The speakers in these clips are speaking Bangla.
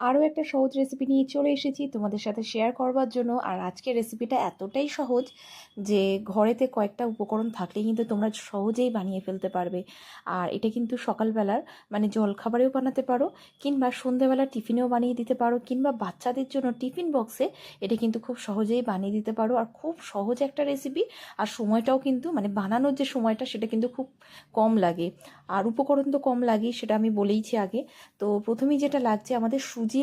আরও একটা সহজ রেসিপি নিয়ে চলে এসেছি তোমাদের সাথে শেয়ার করবার জন্য। আর আজকের রেসিপিটা এতটাই সহজ যে ঘরেতে কয়েকটা উপকরণ থাকলেই কিন্তু তোমরা সহজেই বানিয়ে ফেলতে পারবে। আর এটা কিন্তু সকালবেলার মানে জলখাবারেও বানাতে পারো, কিংবা সন্ধেবেলা টিফিনেও বানিয়ে দিতে পারো, কিংবা বাচ্চাদের জন্য টিফিন বক্সে এটা কিন্তু খুব সহজেই বানিয়ে দিতে পারো। আর খুব সহজ একটা রেসিপি আর সময়টাও কিন্তু মানে বানানোর যে সময়টা সেটা কিন্তু খুব কম লাগে। আর উপকরণ তো কম লাগে সেটা আমি বলেইছি আগে। তো প্রথমেই যেটা লাগছে আমাদের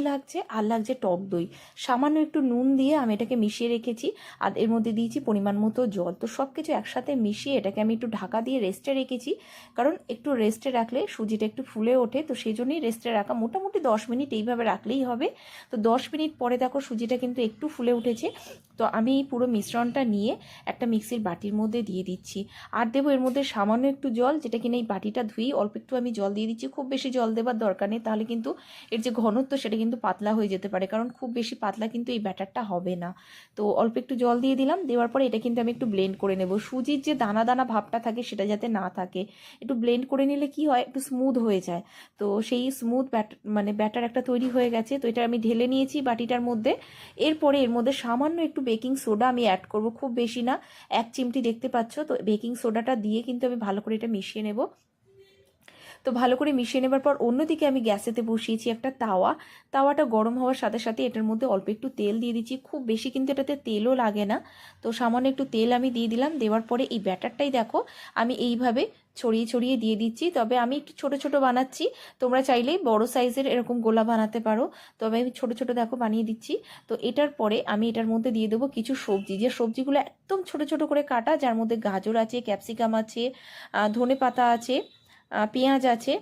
লাগছে আর লাগছে টক দই। সামান্য একটু নুন দিয়ে আমি এটাকে মিশিয়ে রেখেছি আর এর মধ্যে দিয়েছি পরিমাণ মতো জল। তো সব কিছু একসাথে মিশিয়ে এটাকে আমি একটু ঢাকা দিয়ে রেস্টে রেখেছি। কারণ একটু রেস্টে রাখলে সুজিটা একটু ফুলে ওঠে। তো সেই জন্যই রেস্টে রাখা মোটামুটি দশ মিনিট এইভাবে রাখলেই হবে। তো দশ মিনিট পরে দেখো সুজিটা কিন্তু একটু ফুলে উঠেছে। তো আমি এই পুরো মিশ্রণটা নিয়ে একটা মিক্সির বাটির মধ্যে দিয়ে দিচ্ছি। আর দেবো এর মধ্যে সামান্য একটু জল, যেটা কিনা এই বাটিটা ধুই অল্প একটু আমি জল দিয়ে দিচ্ছি। খুব বেশি জল দেবার দরকার নেই, তাহলে কিন্তু এর যে ঘনত্ব সেটা কিন্তু পাতলা হয়ে যেতে পারে। কারণ খুব বেশি পাতলা কিন্তু এই ব্যাটারটা হবে না। তো অল্প একটু জল দিয়ে দিলাম, দেওয়ার পরে এটা কিন্তু আমি একটু ব্লেন্ড করে নেব। সুজির যে দানা দানা ভাবটা থাকে সেটা যাতে না থাকে, একটু ব্লেন্ড করে নিলে কি হয়? একটু স্মুথ হয়ে যায়। তো সেই স্মুথ ব্যাট মানে ব্যাটার একটা তৈরি হয়ে গেছে। তো এটা আমি ঢেলে নিয়েছি বাটিটার মধ্যে। এরপরে এর মধ্যে সামান্য একটু বেকিং সোডা আমি অ্যাড করব। খুব বেশি না, এক চিমটি দেখতে পাচ্ছ? তো বেকিং সোডাটা দিয়ে কিন্তু আমি ভালো করে এটা মিশিয়ে নেব। তো ভালো করে মিশিয়ে নেবার পর অন্যদিকে আমি গ্যাসেতে বসিয়েছি একটা তাওয়া। তাওয়াটা গরম হওয়ার সাথে সাথে এটার মধ্যে অল্প একটু তেল দিয়ে দিচ্ছি। খুব বেশি কিন্তু এটাতে তেলও লাগে না। তো সামান্য একটু তেল আমি দিয়ে দিলাম। দেওয়ার পরে এই ব্যাটারটাই দেখো, আমি এইভাবে ছড়িয়ে ছড়িয়ে দিয়ে দিচ্ছি। তবে আমি একটু ছোট ছোট বানাচ্ছি। তোমরা চাইলেই বড় সাইজের এরকম গোলা বানাতে পারো। তবে আমি ছোট ছোট দেখো বানিয়ে দিচ্ছি। তো এটার পরে আমি এটার মধ্যে দিয়ে দেবো কিছু সবজি। যে সবজিগুলো একদম ছোট ছোট করে কাটা, যার মধ্যে গাজর আছে, ক্যাপসিকাম আছে ধনে পাতা আছে পেঁয়াজ আছে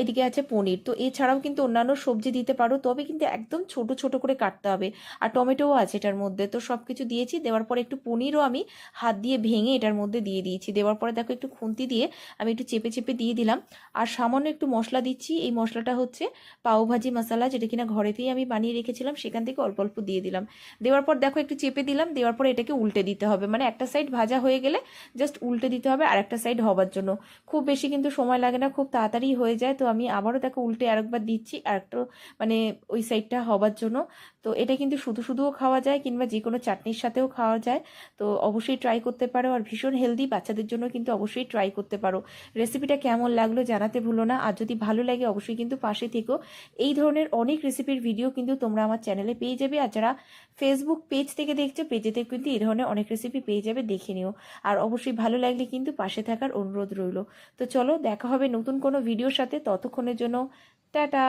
এদিকে আছে পনির। তো এছাড়াও কিন্তু অন্যান্য সবজি দিতে পারো, তবে কিন্তু একদম ছোট ছোট করে কাটতে হবে। আর টমেটোও আছে এটার মধ্যে, তো সব কিছু দিয়েছি, দেওয়ার পরে একটু পনিরও আমি হাত দিয়ে ভেঙে এটার মধ্যে দিয়ে দিয়েছি। দেওয়ার পরে দেখো একটু খুন্তি দিয়ে আমি একটু চেপে চেপে দিয়ে দিলাম। আর সামান্য একটু মশলা দিচ্ছি, এই মশলাটা হচ্ছে পাওভাজি মশলা, যেটা কিনা ঘরেতেই আমি বানিয়ে রেখেছিলাম, সেখান থেকে অল্প অল্প দিয়ে দিলাম। দেওয়ার পর দেখো একটু চেপে দিলাম, দেওয়ার পর এটাকে উল্টে দিতে হবে। মানে একটা সাইড ভাজা হয়ে গেলে জাস্ট উল্টে দিতে হবে আর একটা সাইড হবার জন্য। খুব বেশি কিন্তু সময় লাগে না, খুব তাড়াতাড়ি হয়ে যায়। তো আমি আবারও তাকে উল্টে আরেকবার দিচ্ছি আর একটু মানে ওই সাইডটা হবার জন্য। তো এটা কিন্তু শুধু শুধুও খাওয়া যায় কিংবা যে কোনো চাটনির সাথেও খাওয়া যায়। তো অবশ্যই ট্রাই করতে পারো। আর ভীষণ হেলদি বাচ্চাদের জন্য কিন্তু অবশ্যই ট্রাই করতে পারো। রেসিপিটা কেমন লাগল জানাতে ভুলো না। আর যদি ভালো লাগে অবশ্যই কিন্তু পাশে থেকো। এই ধরনের অনেক রেসিপির ভিডিও কিন্তু তোমরা আমার চ্যানেলে পেয়ে যাবে। আর যারা ফেসবুক পেজ থেকে দেখছ পেজেতে কিন্তু এই ধরনের অনেক রেসিপি পেয়ে যাবে, দেখে নিও। আর অবশ্যই ভালো লাগলে কিন্তু পাশে থাকার অনুরোধ রইল। তো চলো দেখা হবে নতুন কোনো ভিডিওর সাথে। ততক্ষণের জন্য টাটা।